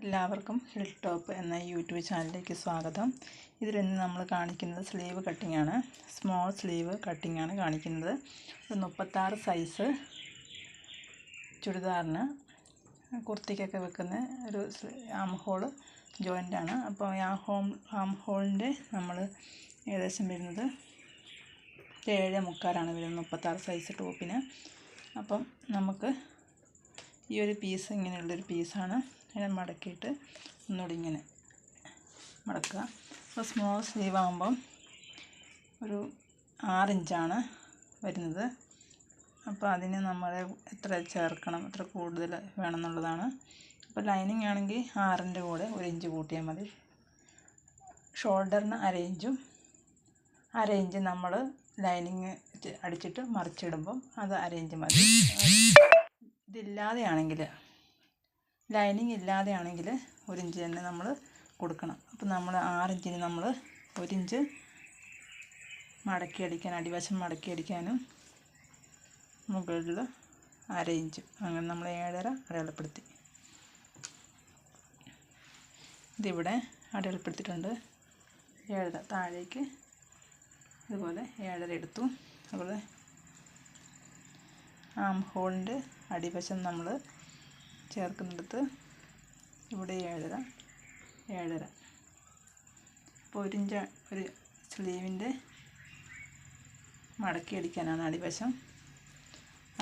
എല്ലാവർക്കും hill top എന്ന YouTube ചാനലിലേക്ക് സ്വാഗതം. ഇതിൽ ഇന്ന് നമ്മൾ കാണിക്കുന്നത് സ്ലീവ് കട്ടിംഗ് ആണ്. സ്മോൾ സ്ലീവ് കട്ടിംഗ് ആണ് കാണിക്കുന്നത്. ഒരു മുപ്പത്താറ് സൈസ് ചുരിദാറിന് കുർത്തിക്കൊക്കെ വെക്കുന്ന ഒരു ആം ഹോൾ ജോയിന്റ് ആണ്. അപ്പോൾ ആ ഹോം ആം ഹോളിന്റെ നമ്മൾ ഏകദേശം വരുന്നത് ഏഴ് മുക്കാലാണ് വരുന്നത് മുപ്പത്താറ് സൈസ് ടോപ്പിന് അപ്പം നമുക്ക് ഈ ഒരു പീസ് ഇങ്ങനെയുള്ളൊരു പീസാണ് അതിനെ മടക്കിയിട്ട് ഒന്നുകൂടി ഇങ്ങനെ മടക്കുക. അപ്പോൾ സ്മോൾ സ്ലീവ് ആകുമ്പം ഒരു ആറിഞ്ചാണ് വരുന്നത്. അപ്പോൾ അതിന് നമ്മൾ എത്ര ചേർക്കണം എത്ര കൂടുതൽ വേണം എന്നുള്ളതാണ് അപ്പോൾ ലൈനിങ് ആണെങ്കിൽ ആറിന്റെ കൂടെ ഒരു ഇഞ്ച് കൂട്ടിയാൽ മതി. ഷോൾഡറിന് അര ഇഞ്ചും അര ഇഞ്ച് നമ്മൾ ലൈനിങ് അടിച്ചിട്ട് മറിച്ചിടുമ്പം അത് അര ഇഞ്ച് മതി. ഇതില്ലാതെയാണെങ്കിൽ ലൈനിങ് ഇല്ലാതെയാണെങ്കിൽ ഒരു ഇഞ്ച് തന്നെ നമ്മൾ കൊടുക്കണം. അപ്പോൾ നമ്മൾ ആറിഞ്ചിന് നമ്മൾ ഒരു ഇഞ്ച് മടക്കി അടിക്കാൻ അടിവശം മടക്കി അടിക്കാനും മുകളിൽ അര ഇഞ്ച്. അങ്ങനെ നമ്മൾ ഏഴര അടയാളപ്പെടുത്തി. ഇതിവിടെ അടയാളപ്പെടുത്തിയിട്ടുണ്ട്. ഏഴര. താഴേക്ക് ഇതുപോലെ ഏഴര എടുത്തു. അതുപോലെ ആം ഹോളിന്റെ അടിവശം നമ്മൾ ചേർക്കുന്നിടത്ത് ഇവിടെ ഏഴര ഏഴര. അപ്പോൾ ഒരു ഇഞ്ച് ഒരു സ്ലീവിന്റെ മടക്കി അടിക്കാനാണ് അടിവശം.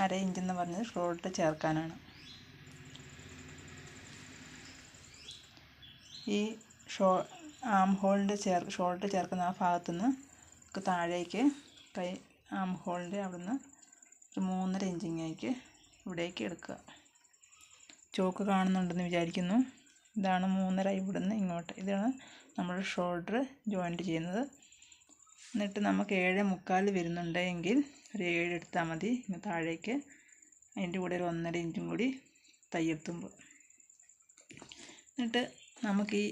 അര ഇഞ്ചെന്ന് പറഞ്ഞത് ഷോൾട്ട് ചേർക്കാനാണ്. ഈ ഷോ ആം ഹോളിന്റെ ചേർ ഷോൾട്ട് ചേർക്കുന്ന ആ ഭാഗത്തുനിന്ന് താഴേക്ക് കൈ ആം ഹോളിന്റെ അവിടുന്ന് ഒരു മൂന്നര ഇഞ്ചിങ്ങേക്ക് ഇവിടേക്ക് എടുക്കുക. ചോക്ക് കാണുന്നുണ്ടെന്ന് വിചാരിക്കുന്നു. ഇതാണ് മൂന്നര ഇവിടുന്ന് ഇങ്ങോട്ട്. ഇതാണ് നമ്മൾ ഷോൾഡർ ജോയിന്റ് ചെയ്യുന്നത്. എന്നിട്ട് നമുക്ക് ഏഴ് മുക്കാൽ വരുന്നുണ്ടെങ്കിൽ ഒരു ഏഴ് എടുത്താൽ മതി. ഇങ്ങ് താഴേക്ക് അതിന്റെ കൂടെ ഒരു ഒന്നര ഇഞ്ചും കൂടി തയ്യെത്തുമ്പോൾ എന്നിട്ട് നമുക്ക് ഈ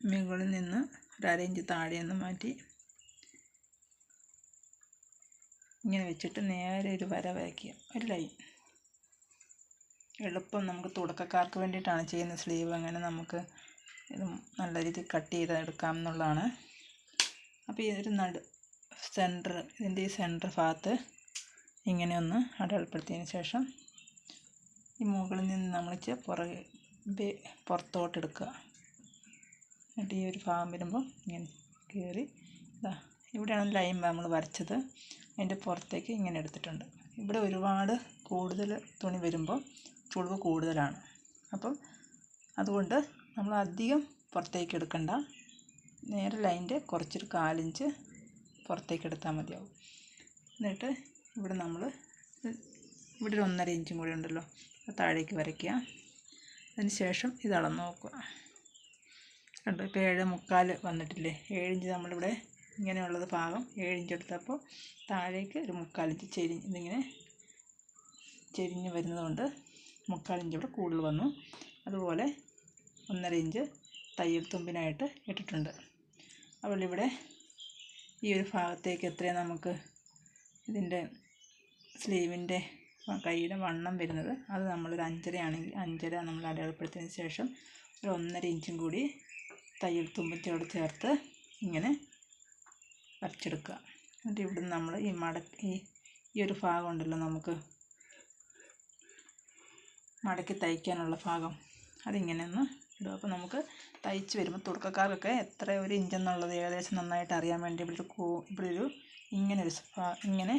മുകളിൽ നിന്ന് ഒരു അര ഇഞ്ച് താഴെ നിന്ന് മാറ്റി ഇങ്ങനെ വെച്ചിട്ട് നേരെ ഒരു വര വരയ്ക്കുക. ഒരു ലൈൻ. എളുപ്പം നമുക്ക് തുടക്കക്കാർക്ക് വേണ്ടിയിട്ടാണ് ചെയ്യുന്ന സ്ലീവ്. അങ്ങനെ നമുക്ക് ഇത് നല്ല രീതിയിൽ കട്ട് ചെയ്ത് എടുക്കാം എന്നുള്ളതാണ്. അപ്പോൾ ഇതൊരു നടു സെന്റർ ഇതിന്റെ ഈ സെന്റർ ഭാഗത്ത് ഇങ്ങനെ ഒന്ന് അടയാളപ്പെടുത്തിയതിന് ശേഷം ഈ മുകളിൽ നിന്ന് നമ്മൾ പുറകെ പുറത്തോട്ട് എടുക്കുക. എന്നിട്ട് ഈ ഒരു ഭാഗം വരുമ്പോൾ ഇങ്ങനെ കയറി ഇതാ ഇവിടെയാണ് ലൈൻ നമ്മൾ വരച്ചത്. അതിന്റെ പുറത്തേക്ക് ഇങ്ങനെ എടുത്തിട്ടുണ്ട്. ഇവിടെ ഒരുപാട് കൂടുതൽ തുണി വരുമ്പോൾ ചുളിവ് കൂടുതലാണ്. അപ്പം അതുകൊണ്ട് നമ്മൾ അധികം പുറത്തേക്ക് എടുക്കണ്ട. നേരെ ലൈന്റെ കുറച്ചൊരു കാലിഞ്ച് പുറത്തേക്ക് എടുത്താൽ മതിയാവും. എന്നിട്ട് ഇവിടെ നമ്മൾ ഇവിടെ ഒന്നര ഇഞ്ചും കൂടി ഉണ്ടല്ലോ താഴേക്ക് വരയ്ക്കുക. അതിന് ശേഷം ഇത് അളന്ന് നോക്കുക. കണ്ടോ? ഇപ്പോൾ ഏഴ് മുക്കാൽ വന്നിട്ടില്ലേ? ഏഴിഞ്ച് നമ്മളിവിടെ ഇങ്ങനെയുള്ളത് ഭാഗം ഏഴിഞ്ച് എടുത്തപ്പോൾ താഴേക്ക് ഒരു മുക്കാലിഞ്ച് ചെരി ഇതിങ്ങനെ ചെരിഞ്ഞ് വരുന്നതുകൊണ്ട് മുക്കാലിഞ്ച് ഇവിടെ കൂടുതൽ വന്നു. അതുപോലെ ഒന്നര ഇഞ്ച് തയ്യൽ തുമ്പിനായിട്ട് ഇട്ടിട്ടുണ്ട്. അപ്പോൾ ഇവിടെ ഈ ഒരു ഭാഗത്തേക്ക് എത്രയാണ് നമുക്ക് ഇതിന്റെ സ്ലീവിന്റെ കൈയുടെ വണ്ണം വരുന്നത്? അത് നമ്മളൊരു അഞ്ചര ആണെങ്കിൽ അഞ്ചര നമ്മൾ അടയാളപ്പെടുത്തിയതിന് ശേഷം ഒരു ഒന്നര ഇഞ്ചും കൂടി തയ്യൽ തുമ്പത്തോട് ചേർത്ത് ഇങ്ങനെ വരച്ചെടുക്കുക. എന്നിട്ട് ഇവിടുന്ന് നമ്മൾ ഈ മടക്കി ഈ ഒരു ഭാഗം ഉണ്ടല്ലോ നമുക്ക് മടക്കി തയ്ക്കാനുള്ള ഭാഗം. അതിങ്ങനെ ഒന്ന് ഇടും അപ്പോൾ നമുക്ക് തയ്ച്ച് വരുമ്പോൾ തുടക്കക്കാർക്കൊക്കെ എത്ര ഒരു ഇഞ്ചെന്നുള്ളത് ഏകദേശം നന്നായിട്ട് അറിയാൻ വേണ്ടി ഇവിടെ ഒരു കൂ ഇവിടെ ഒരു ഇങ്ങനെ ഒരു ഇങ്ങനെ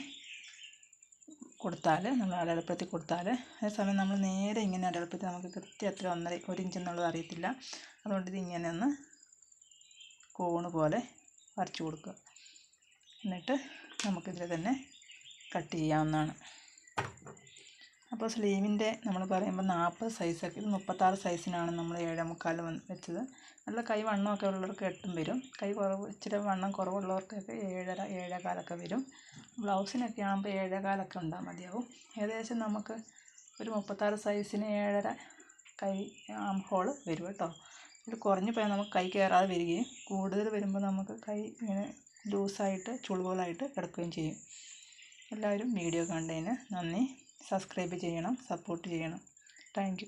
കൊടുത്താൽ നമ്മൾ അടയാളപ്പെടുത്തി കൊടുത്താൽ അതേസമയം നമ്മൾ നേരെ ഇങ്ങനെ അടയാളപ്പെടുത്തി നമുക്ക് കൃത്യം എത്ര ഒന്നര ഒരു ഇഞ്ചെന്നുള്ളത് അറിയത്തില്ല. അതുകൊണ്ട് ഇത് ഇങ്ങനെ ഒന്ന് കോണ് പോലെ വരച്ചു കൊടുക്കുക. എന്നിട്ട് നമുക്കിതിൽ തന്നെ കട്ട് ചെയ്യാവുന്നതാണ്. അപ്പോൾ സ്ലീവിന്റെ നമ്മൾ പറയുമ്പോൾ നാൽപ്പത് സൈസൊക്കെ ഇത് മുപ്പത്താറ് സൈസിനാണ് നമ്മൾ ഏഴേ മുക്കാൽ വെച്ചത്. നല്ല കൈ വണ്ണമൊക്കെ ഉള്ളവർക്ക് എട്ടും വരും. കൈ കുറവ് ഇച്ചിരി വണ്ണം കുറവുള്ളവർക്കൊക്കെ ഏഴര ഏഴേകാലൊക്കെ വരും. ബ്ലൗസിനൊക്കെ ആകുമ്പോൾ ഏഴേകാലൊക്കെ ഉണ്ടാൽ മതിയാവും. ഏകദേശം നമുക്ക് ഒരു മുപ്പത്താറ് സൈസിന് ഏഴര കൈ ആം ഹോൾ വരും കേട്ടോ. ഇത് കുറഞ്ഞു പോയാൽ നമുക്ക് കൈ കയറാതെ വരികയും കൂടുതൽ വരുമ്പോൾ നമുക്ക് കൈ ഇങ്ങനെ ലൂസായിട്ട് ചുളിവുകളായിട്ട് കിടക്കുകയും ചെയ്യും. എല്ലാവരും വീഡിയോ കണ്ടതിന് നന്ദി. സബ്സ്ക്രൈബ് ചെയ്യണം സപ്പോർട്ട് ചെയ്യണം. താങ്ക്